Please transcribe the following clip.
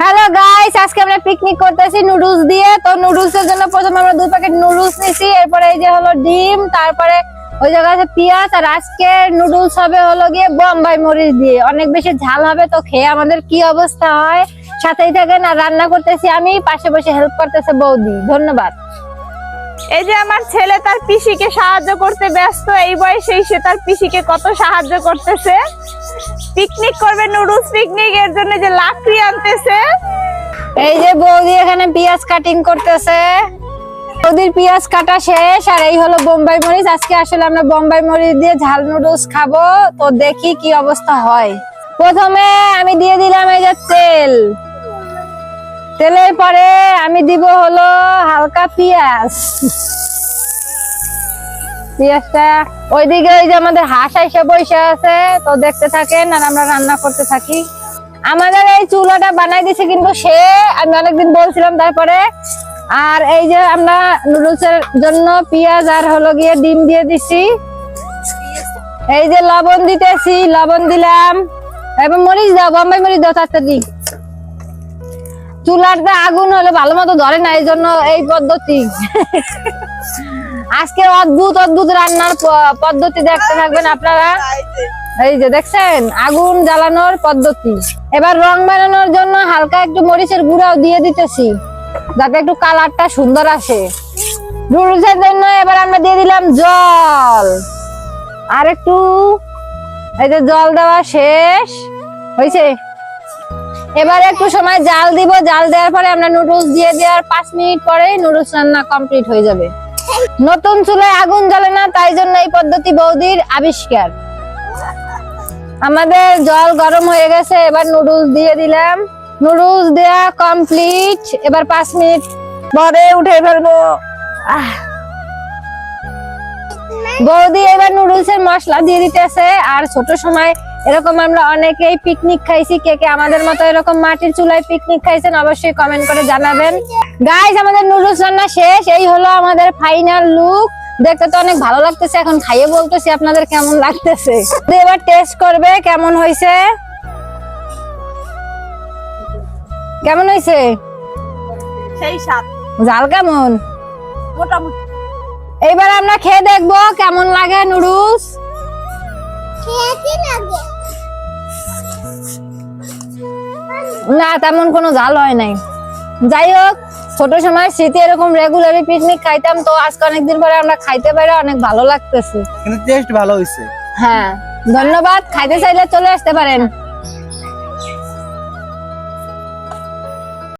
Hello guys আজকে আমরা picnic করতেছি নুডলস দিয়ে। তো নুডলস এর জন্য প্রথমে আমরা দুই প্যাকেট নুডলস নিছি, এরপরে এই যে হলো ডিম, তারপরে ওই জায়গায় পেঁয়াজ, আর আজকে নুডলস হবে হলো গিয়ে বোম্বাই মরিচ দিয়ে। অনেক বেশি ঝাল হবে, তো খেয়ে আমাদের কি অবস্থা হয়? সাথেই থাকেন, আর রান্না করতেছি আমি, পাশে বসে হেল্প করতেছে বৌদি। ধন্যবাদ। এই যে আমার ছেলে তার পিসিকে সাহায্য করতে ব্যস্ত, এই বয়সে সে তার পিসিকে কত সাহায্য করতেছে। পিকনিক করবে নুডলস পিকনিক এর জন্য যে লাকড়ি আনতেছে। এই যে বৌদি এখানে পেঁয়াজ কাটিং করতেছে। বৌদির পেঁয়াজ কাটা শেষ, আর এই হলো বোম্বাই মরিচ। আজকে আসলে আমরা বোম্বাই মরিচ দিয়ে ঝাল নুডলস খাব। তো দেখি কি অবস্থা হয়। প্রথমে আমি দিয়ে দিলাম এই যে তেল। তেলের পরে আমি দিব হলো হালকা পেঁয়াজ। পেঁয়াজটা ওইদিকে ওই যে আমাদের হাঁস এসে বসে আছে, তো দেখতে থাকেন আর আমরা রান্না করতে থাকি। আমাদের এই চুলাটা বানাই দিছে কিন্তু সে, আমি অনেকদিন বলছিলাম তারপরে। আর এই যে আমরা নুডলস এর জন্য পেঁয়াজ আর হলো গিয়ে ডিম দিয়ে দিছি। এই যে লবণ দিতেছি, লবণ দিলাম। এবার মরিচ দাও, বোম্বাই মরিচ দাও, তাড়াতাড়ি। চুলাটা আগুন হলে ভালো মতো ধরে না এই জন্য এই পদ্ধতি। আজকে অদ্ভুত অদ্ভুত রান্নার পদ্ধতি দেখতে থাকবেন আপনারা। এই যে দেখছেন, আগুন জ্বালানোর পদ্ধতি। এবার রং বানানোর জন্য হালকা একটু মরিচের গুঁড়াও দিয়ে দিতেছি, যাতে একটু কালারটা সুন্দর আসে। নুডলসের জন্য এবার আমরা দিয়ে দিলাম জল। আর একটু, এই যে জল দেওয়া শেষ। হয়েছে এবার একটু সময় জাল দিব, জাল দেওয়ার পরে আমরা নুডলস দিয়ে দেওয়ার পাঁচ মিনিট পরে নুডলস রান্না কমপ্লিট হয়ে যাবে। নতুন চুলায় আগুন জ্বলে না, তাই জন্য এই পদ্ধতি বৌদির আবিষ্কার। আমাদের জল গরম হয়ে গেছে, এবার নুডলস দিয়ে দিলাম। নুডলস দেয়া কমপ্লিট এবার পাঁচ মিনিট পরে উঠে ফেলব। বৌদি এবার নুডলস এর মশলা দিয়ে দিতেছে, আর ছোট সময় এরকম আমরা অনেকেই পিকনিক খাইছি কে কে আমাদের মতো এরকম মাটির চুলায় পিকনিক খাইছেন অবশ্যই কমেন্ট করে জানাবেন। গাইজ আমাদের নুডলস রান্না শেষ এই হলো আমাদের ফাইনাল লুক দেখতে তো অনেক ভালো লাগতেছে এখন খাইয়ে বলতেছি আপনাদের কেমন লাগতেছে। এবার টেস্ট করবে কেমন হয়েছে কেমন হয়েছে সেই সাত জাল কেমন? মোটামুটি। এইবার আমরা খেয়ে দেখব কেমন লাগে নুডলস? না তেমন কোনো জাল হয় নাই। যাই হোক ছোট সময় স্মৃতি এরকম রেগুলারই পিকনিক খাইতাম তো আজকে অনেকদিন পরে আমরা খাইতে পারে অনেক ভালো লাগতেছে। কিন্তু টেস্ট ভালো হয়েছে হ্যাঁ ধন্যবাদ খাইতে চাইলে চলে আসতে পারেন।